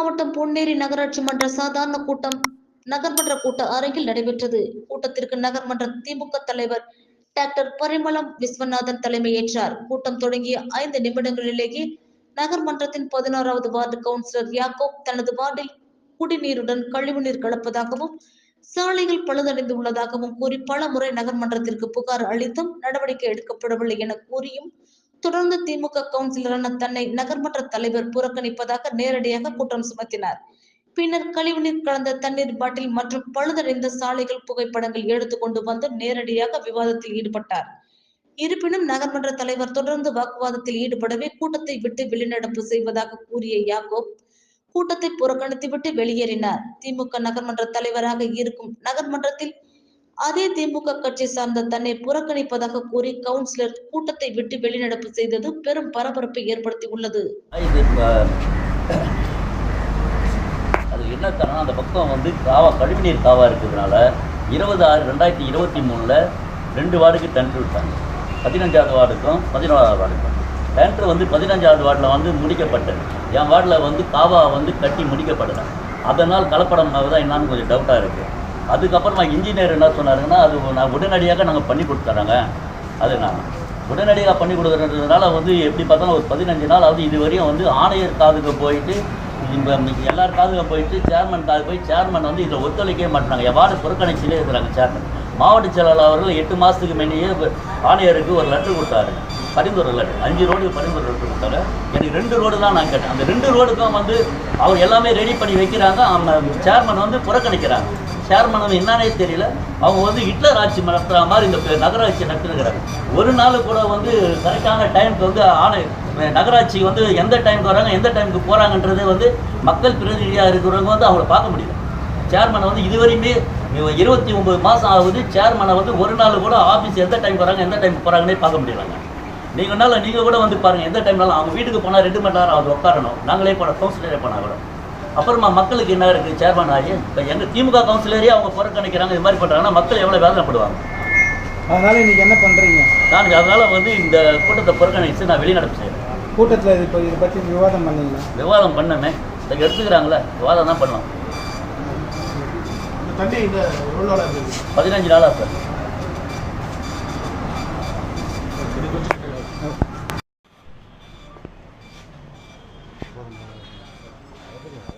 மாவட்டம் பொன்னேரி நகராட்சி மன்ற சாதாரண கூட்டம் நகர்மன்ற கூட்ட அரங்கில் நடைபெற்றது. கூட்டத்திற்கு நகர்மன்ற திமுக தலைவர் டாக்டர் பரிமளம் விஸ்வநாதன் தலைமையேற்றார். கூட்டம் தொடங்கிய ஐந்து நிமிடங்களிலேயே நகர்மன்றத்தின் பதினோராவது வார்டு கவுன்சிலர் யாக்கோப் தனது வார்டில் குடிநீருடன் கழிவுநீர் கலப்பதாகவும் சாலைகள் பழுதடைந்து உள்ளதாகவும் கூறி பல முறை நகர்மன்றத்திற்கு புகார் அளித்தும் நடவடிக்கை எடுக்கப்படவில்லை என கூறியும் தொடர்ந்து திமுக கவுன்சிலரான தன்னை நகர்மன்ற தலைவர் புறக்கணிப்பதாக நேரடியாக குற்றம் சுமத்தினார். பின்னர் கழிவுநீர் கலந்த தண்ணீர் பாட்டில் மற்றும் பழுதடைந்த சாலைகள் புகைப்படங்கள் எடுத்துக்கொண்டு வந்து நேரடியாக விவாதத்தில் ஈடுபட்டார். இருப்பினும் நகர்மன்ற தலைவர் தொடர்ந்து வாக்குவாதத்தில் ஈடுபடவே கூட்டத்தை விட்டு வெளிநடப்பு செய்வதாக கூறிய யாக்கோப் கூட்டத்தை புறக்கணித்துவிட்டு வெளியேறினார். திமுக நகர்மன்ற தலைவராக இருக்கும் நகர்மன்றத்தில் அதே திமுக கட்சி சார்ந்த தன்னை புறக்கணிப்பதாக கூறி கவுன்சிலர் கூட்டத்தை விட்டு வெளிநடப்பு செய்தது பெரும் பரபரப்பை ஏற்படுத்தி உள்ளது. அது என்ன காரணம் அந்த பக்கம் வந்து காவா கழிவுநீர் காவா இருக்கிறதுனால இருபது ஆறு ரெண்டாயிரத்தி இருபத்தி மூணில் ரெண்டு வார்டுக்கு டெண்டர் விட்டாங்க. பதினஞ்சாவது வார்டுக்கும் பதினோராவது வார்டுக்கும். டெண்டர் வந்து பதினஞ்சாவது வார்டில் வந்து முடிக்கப்பட்டது. என் வார்டில் வந்து காவா வந்து கட்டி முடிக்கப்பட்டது. அதனால் கலப்படம் தான் என்னான்னு கொஞ்சம் டவுட்டாக இருக்குது அதுக்கப்புறமா இன்ஜினியர் என்ன சொன்னாருங்கன்னா அது நான் உடனடியாக நாங்கள் பண்ணி கொடுத்துறோங்க அது நான் உடனடியாக பண்ணி கொடுக்குறதுனால வந்து எப்படி பார்த்தாலும் ஒரு பதினஞ்சு நாள் ஆகுது. இது வரையும் வந்து ஆணையர் காதுக்கு போயிட்டு இப்போ எல்லார் காதுக்கு போயிட்டு சேர்மன் காது போய் சேர்மன் வந்து இதில் ஒத்துழைக்கவே மாட்டாங்க எவ்வாறு புறக்கணிச்சிலே இருக்கிறாங்க சேர்மன் மாவட்ட செயலாளர் அவர்கள் எட்டு மாதத்துக்கு முன்னையே ஆணையருக்கு ஒரு லெட்டர் கொடுத்தாரு. பரிந்துரை லெட்டர் அஞ்சு ரோடுக்கு பரிந்துரை லெட்டர் கொடுத்தாரு எனக்கு ரெண்டு ரோடு தான் நான் கேட்டேன். அந்த ரெண்டு ரோடுக்கும் வந்து அவர் எல்லாமே ரெடி பண்ணி வைக்கிறாங்க. சேர்மன் வந்து புறக்கணிக்கிறாங்க. சேர்மனம் என்னன்னே தெரியல. அவங்க வந்து ஹிட்லர் ஆட்சி நடத்துகிற மாதிரி இந்த நகராட்சி நடத்துகிறாங்க ஒரு நாள் கூட வந்து கரெக்டான டைமுக்கு வந்து ஆணை நகராட்சி வந்து எந்த டைமுக்கு வராங்க எந்த டைமுக்கு போகிறாங்கன்றது வந்து மக்கள் பிரதிநிதியாக இருக்கிறவங்க வந்து அவங்கள பார்க்க முடியல. சேர்மனை வந்து இதுவரையுமே இருபத்தி ஒம்பது மாதம் ஆகுது. சேர்மனை வந்து ஒரு நாள் கூட ஆஃபீஸ் எந்த டைம் வராங்க எந்த டைம் போகிறாங்கன்னே பார்க்க முடியலங்க. நீங்கள்னால நீங்கள் கூட வந்து பாருங்கள் எந்த டைம்னாலும் அவங்க வீட்டுக்கு போனால் ரெண்டு மணி நேரம் அது உட்காரணும். நாங்களே போன கவுன்சிலரே போனால் கூட. அப்புறமா மக்களுக்கு என்ன இருக்குது சேர்மன் ஆகி இப்போ எங்கள் திமுக கவுன்சிலரே அவங்க புறக்கணிக்கிறாங்க இது மாதிரி பண்ணுறாங்கன்னா மக்கள் எவ்வளோ வேதனைப்படுவாங்க? அதனால இன்னைக்கு என்ன பண்றீங்க? நான் அதனால் வந்து இந்த கூட்டத்தை புறக்கணிச்சு நான் வெளிநடப்பு செய்கிறேன் கூட்டத்தில் இப்போ இதை பற்றி விவாதம் பண்ணீங்களா? விவாதம் பண்ணமே. இதை எடுத்துக்கிறாங்களே விவாதம் தான் இருக்குது பதினஞ்சு நாளாக சார்.